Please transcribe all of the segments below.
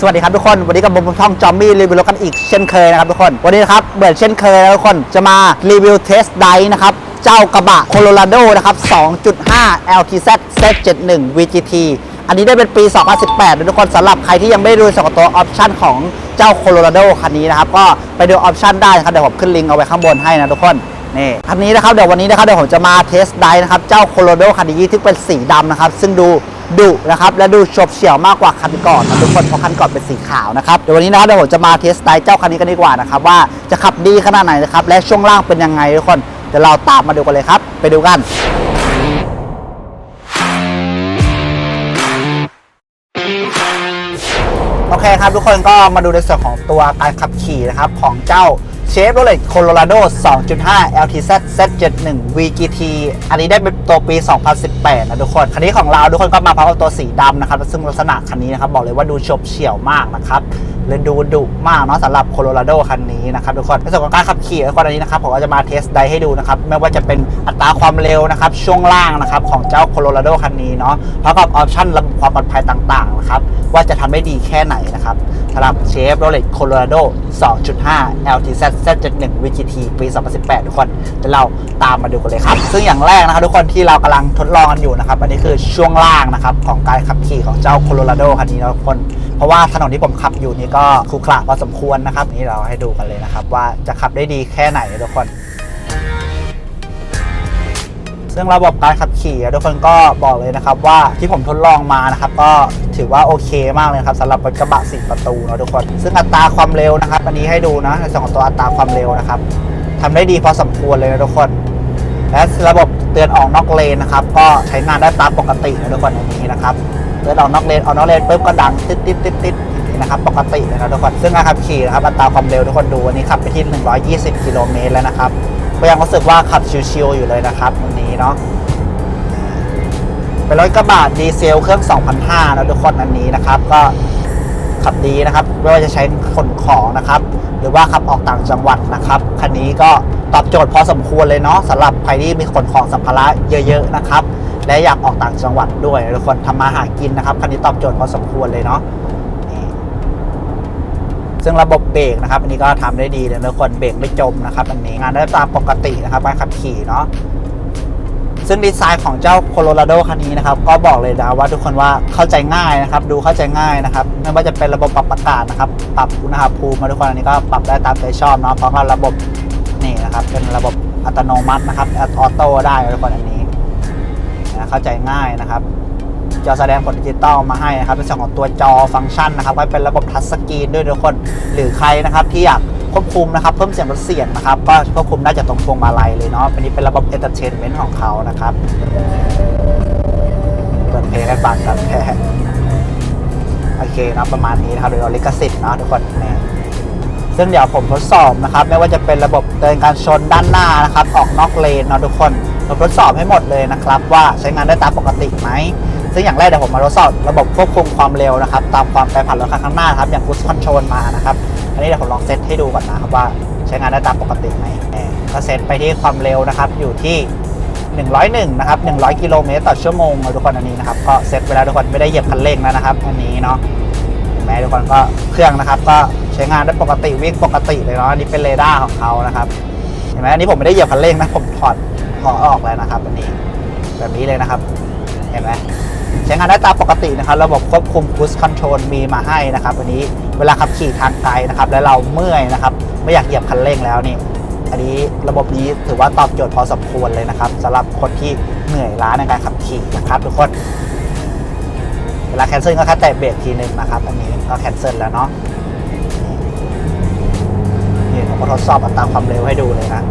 สวัสดีครับทุกคน วันนี้กับผมช่องจอมมี่รีวิวรถกันอีกเช่นเคยนะครับทุกคน วันนี้นะครับเหมือนเช่นเคยนะทุกคนจะมารีวิวเทสไดนะครับ เจ้ากระบะโคโลราโดนะครับ 2.5 LTZ Z71 VGT อันนี้ได้เป็นปี 2018นะทุกคนสำหรับใครที่ยังไม่ได้ดูสองตัวออปชันของเจ้าโคโลราโดคันนี้นะครับ ก็ไปดูออปชันได้นะครับ เดี๋ยวผมขึ้นลิงก์เอาไว้ข้างบนให้นะทุกคนนี่คันนี้นะครับเดี๋ยววันนี้นะครับเดี๋ยวผมจะมาเทสไดนะครับเจ้าโคโลราโดคันนี้ที่เป็นสีดำนะครับซึ่งดู ดุนะครับและดูฉบเฉี่ยวมากกว่าคันก่อนนะทุกคนเพราะคันก่อนเป็นสีขาวนะครับเดี๋ยววันนี้นะครับเดี๋ยวผมจะมาเทสไดเจ้าคันนี้กันดีกว่านะครับว่าจะขับดีขนาดไหนนะครับและช่วงล่างเป็นยังไงทุกคนเดี๋ยวเราตามมาดูกันเลยครับ ไปดูกันโอเคครับทุกคนก็มาดูในส่วนของตัวการขับขี่นะครับของเจ้า เชฟโรเลตโคโลราโด 2.5 LTZ Z71 VGT อันนี้ได้เป็นตัวปี 2018 นะทุกคน คันนี้ของเราทุกคนก็มาพร้อมกับตัวสีดำนะครับ ซึ่งลักษณะคันนี้นะครับ บอกเลยว่าดูฉบเฉี่ยวมากนะครับเลยดูดุมากเนาะสำหรับโคโลราโดคันนี้นะครับทุกคนในส่วนของการขับขี่ทุกคนอันนี้นะครับผมก็จะมาเทสไดให้ดูนะครับ ไม่ว่าจะเป็นอัตราความเร็วนะครับ ช่วงล่างนะครับ ของเจ้าโคโลราโดคันนี้เนาะพร้อมกับออปชั่นระบบความปลอดภัยต่างๆนะครับว่าจะทำได้ดีแค่ไหนนะครับ สำหรับเชฟโรเลตโคโลราโด 2.5 LTZ Z71 VGT ปี 2018 ทุกคนเดี๋ยวเราตามมาดูกันเลยครับ ซึ่งอย่างแรกนะครับทุกคนที่เรากำลังทดลองกันอยู่นะครับ อันนี้คือช่วงล่างนะครับ ของการขับขี่ของเจ้าโคโลราโดคันนี้นะทุกคน เพราะว่าถนนที่ผมขับอยู่นี่ก็ขรุขระพอสมควรนะครับ นี่เราให้ดูกันเลยนะครับ ว่าจะขับได้ดีแค่ไหนทุกคน ซึ่งระบบการขับขี่อะทุกคนก็บอกเลยนะครับว่าที่ผมทดลองมานะครับก็ถือว่าโอเคมากเลยครับสำหรับรถกระบะสี่ประตูเนอะทุกคน ซึ่งอัตราความเร็วนะครับ อันนี้ให้ดูนะในส่วนของตัวอัตราความเร็วนะครับทำได้ดีพอสมควรเลยนะทุกคน และระบบเตือนออกนอกเลนนะครับ ก็ใช้งานได้ตามปกตินะทุกคนอันนี้นะครับเตือนออกนอกเลนออกนอกเลนปุ๊บก็ดังติดติดติดติดอย่างนี้นะครับปกติเลยนะทุกคน ซึ่งการขับขี่นะครับอัตราความเร็วทุกคนดูวันนี้ขับไปที่ 120 กิโลเมตรแล้วนะครับ ก็ยังรู้สึกว่าขับชิวๆอยู่เลยนะครับวันนี้เนาะเป็นรถกระบะดีเซลเครื่อง2,500นะทุกคนอันนี้นะครับ ก็ขับดีนะครับไม่ว่าจะใช้ขนของนะครับ หรือว่าขับออกต่างจังหวัดนะครับคันนี้ก็ตอบโจทย์พอสมควรเลยเนาะสำหรับใครที่มีขนของสัมภาระเยอะ ๆ นะครับ และอยากออกต่างจังหวัดด้วยทุกคนทำมาหากินนะครับคันนี้ตอบโจทย์พอสมควรเลยเนาะ ซึ่งระบบเบรกนะครับอันนี้ก็ทำได้ดีเลยนะทุกคนเบรกไม่จมนะครับอันนี้งานได้ตามปกตินะครับการขับขี่เนาะซึ่งดีไซน์ของเจ้าโคโลราโดคันนี้นะครับ ก็บอกเลยนะว่าทุกคนว่าเข้าใจง่ายนะครับ ดูเข้าใจง่ายนะครับ ไม่ว่าจะเป็นระบบปรับอากาศนะครับ ปรับอุณหภูมิมาทุกคนอันนี้ก็ปรับได้ตามใจชอบเนาะเพราะว่าระบบนี่นะครับ เป็นระบบอัตโนมัตินะครับออโต้ได้ทุกคนอันนี้นะเข้าใจง่ายนะครับ จอแสดงผลดิจิตอลมาให้นะครับเป็นส่วนของตัวจอฟังก์ชันนะครับก็เป็นระบบทัชสกรีนด้วยทุกคน หรือใครนะครับที่อยากควบคุมนะครับเพิ่มเสียงลดเสียงนะครับก็ควบคุมได้จากตรงพวงมาลัยเลยเนาะอันนี้เป็นระบบเอนเตอร์เทนเมนต์ของเขานะครับเปิดเพลงให้ฟังกันแค่โอเคนะประมาณนี้นะครับโดยเอาลิขสิทธิ์เนาะทุกคนนี่ซึ่งเดี๋ยวผมทดสอบนะครับไม่ว่าจะเป็นระบบเตือนการชนด้านหน้านะครับ ออกนอกเลนเนาะทุกคนผมทดสอบให้หมดเลยนะครับ ว่าใช้งานได้ตามปกติไหม ซึ่งอย่างแรกเดี๋ยวผมมาทดสอบระบบควบคุมความเร็วนะครับ ตามความแปรผันรถคันข้างหน้าครับ อย่าง Cruise Control มานะครับ อันนี้เดี๋ยวผมลองเซตให้ดูก่อนนะครับว่าใช้งานได้ตามปกติไหมก็เซตไปที่ความเร็วนะครับ อยู่ที่ 101 นะครับ 100 กิโลเมตรต่อชั่วโมงทุกคนอันนี้นะครับ ก็เซตไปแล้วทุกคนไม่ได้เหยียบคันเร่งแล้วนะครับ อันนี้เนาะเห็นไหมทุกคนก็เครื่องนะครับ ก็ใช้งานได้ปกติวิ่งปกติเลยเนาะอันนี้เป็นเรดาร์ของเขานะครับ เห็นไหมอันนี้ผมไม่ได้เหยียบคันเร่งนะ ผมถอดถอดออกแล้วนะครับ อันนี้แบบนี้เลยนะครับ เห็นไหม ใช้งานได้ตามปกตินะครับ ระบบควบคุม cruise control มีมาให้นะครับวันนี้เวลาขับขี่ทางไกลนะครับ แล้วเราเมื่อยนะครับ ไม่อยากเหยียบคันเร่งแล้วนี่อันนี้ระบบนี้ถือว่าตอบโจทย์พอสมควรเลยนะครับสำหรับคนที่เหนื่อยล้าในการขับขี่นะครับทุกคนเวลาแคนเซิลก็แค่แตะเบรกทีหนึ่งนะครับอันนี้ก็แคนเซิลแล้วเนาะนี่ผมก็ทดสอบอัตราความเร็วให้ดูเลยนะ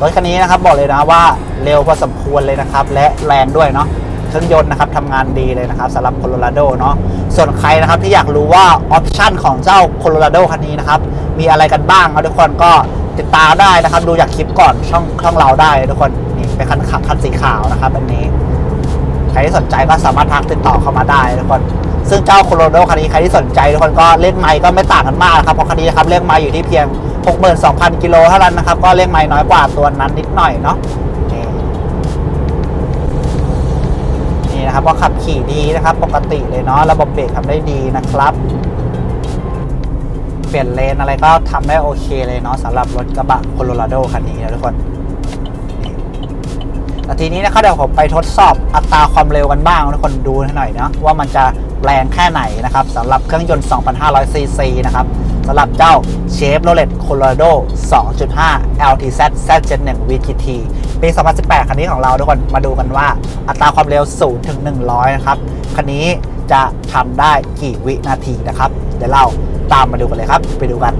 รถคันนี้นะครับบอกเลยนะว่าเร็วพอสมควรเลยนะครับ และแรงด้วยเนาะเครื่องยนต์นะครับทำงานดีเลยนะครับสำหรับโคโลราโดเนาะส่วนใครนะครับที่อยากรู้ว่าออปชันของเจ้าโคโลราโดคันนี้นะครับมีอะไรกันบ้างครับทุกคนก็ติดตามได้นะครับ ดูจากคลิปก่อนช่องช่องเราได้ทุกคนนี่เป็นคันขับคันสีขาวนะครับอันนี้ ใครที่สนใจก็สามารถทักติดต่อเข้ามาได้ทุกคนซึ่งเจ้าโคโลราโดคันนี้ใครที่สนใจทุกคนก็เลขไมค์ก็ไม่ต่างกันมากครับเพราะคันนี้นะครับเลขไมค์อยู่ที่เพียง 62,000 กิโลเท่านั้นนะครับ ก็เลขไมค์น้อยกว่าตัวนั้นนิดหน่อยเนาะนี่นะครับก็ขับขี่ดีนะครับ ปกติเลยเนาะระบบเบรกทำได้ดีนะครับ เปลี่ยนเลนอะไรก็ทำได้โอเคเลยเนาะสำหรับรถกระบะโคโลราโดคันนี้นะทุกคนนี่แล้วทีนี้นะครับเดี๋ยวผมไปทดสอบอัตราความเร็วกันบ้างทุกคนดูให้หน่อยเนาะว่ามันจะแรงแค่ไหนนะครับสำหรับเครื่องยนต์ 2,500ซีซีนะครับสำหรับเจ้า เชฟโรเลตโคโลราโด 2.5 LTZ Z71 VGT ปี 2018 คันนี้ของเราทุกคนมาดูกันว่า อัตราความเร็ว 0 ถึง 100 นะครับ คันนี้จะทำได้กี่วินาทีนะครับ เดี๋ยวเราตามมาดูกันเลยครับ ไปดูกัน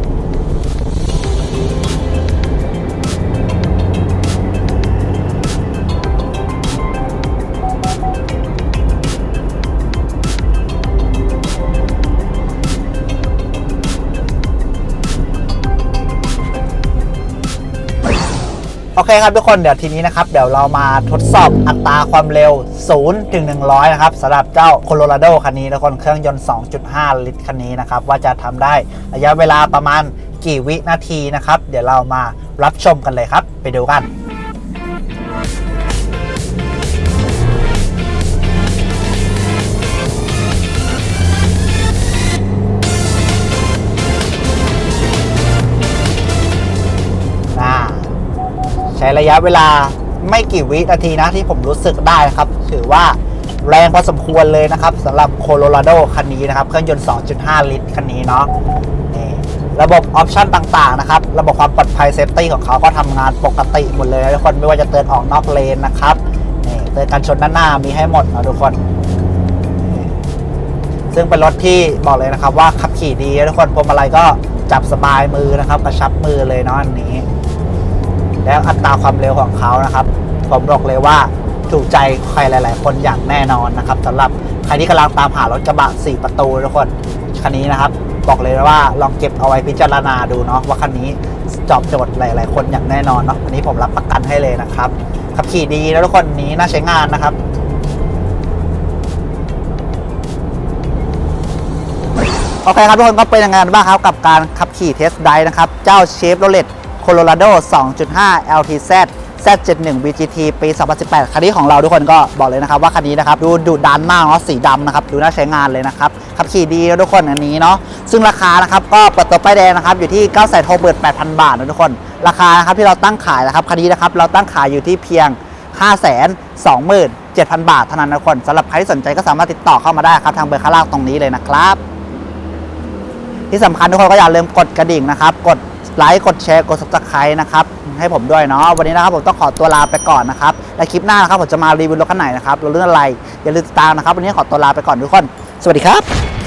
โอเคครับทุกคนเดี๋ยวทีนี้นะครับ เดี๋ยวเรามาทดสอบอัตราความเร็ว 0 ถึง 100 นะครับสำหรับเจ้าโคโลราโดคันนี้ทุกคนเครื่องยนต์ 2.5 ลิตรคันนี้นะครับ ว่าจะทำได้ระยะเวลาประมาณกี่วินาทีนะครับ เดี๋ยวเรามารับชมกันเลยครับ ไปดูกัน ใช้ระยะเวลาไม่กี่วินาทีนะที่ผมรู้สึกได้นะครับ ถือว่าแรงพอสมควรเลยนะครับสำหรับโคโลราโดคันนี้นะครับ เครื่องยนต์ 2.5 ลิตรคันนี้เนาะนี่ระบบออปชันต่างๆนะครับ ระบบความปลอดภัยเซฟตี้ของเขาก็ทำงานปกติหมดเลยทุกคนไม่ว่าจะเตือนออกนอกเลนนะครับนี่เตือนการชนด้านหน้ามีให้หมดนะทุกคนนี่ซึ่งเป็นรถที่บอกเลยนะครับว่าขับขี่ดีทุกคนพวงมาลัยก็จับสบายมือนะครับ กระชับมือเลยเนาะอันนี้ แล้วอัตราความเร็วของเขานะครับ ผมบอกเลยว่าถูกใจใครหลาย ๆ คนอย่างแน่นอนนะครับสำหรับใครที่กำลังตามหารถกระบะ 4 ประตูทุกคนคันนี้นะครับ บอกเลยว่าลองเก็บเอาไว้พิจารณาดูเนาะว่าคันนี้จอบโจทย์หลาย ๆ คนอย่างแน่นอนเนาะอันนี้ผมรับประกันให้เลยนะครับขับขี่ดีแล้วทุกคนนี้น่าใช้งานนะครับโอเคครับทุกคนก็เป็นยังไงบ้างครับกับการขับขี่เทสไดนะครับ เจ้าเชฟโรเลต โคโลราโด2.5 LTZ Z71 BGT ปี 2018 คันนี้ของเราทุกคนก็บอกเลยนะครับว่าคันนี้นะครับดูดุดันมากเนาะสีดำนะครับดูน่าใช้งานเลยนะครับขับขี่ดีนะทุกคนอันนี้เนาะซึ่งราคานะครับก็เปิดตัวป้ายแดงนะครับอยู่ที่ 9 6 8 0 0 0 บาทนะทุกคน ราคานะครับที่เราตั้งขายนะครับคันนี้นะครับเราตั้งขายอยู่ที่เพียง 5 2 7 0 0 0 บาทเท่านั้นนะทุกคนสำหรับใครที่สนใจก็สามารถติดต่อเข้ามาได้ครับทางเบอร์ข้างล่างตรงนี้เลยนะครับ ที่สำคัญทุกคนก็อย่าลืมกดกระดิ่งนะครับ กด ไลค์กดแชร์กด subscribe นะครับให้ผมด้วยเนาะวันนี้นะครับผมต้องขอตัวลาไปก่อนนะครับและคลิปหน้านะครับผมจะมารีวิวรถคันไหนนะครับรถเรื่องอะไรอย่าลืมติดตามนะครับ วันนี้ขอตัวลาไปก่อนทุกคน สวัสดีครับ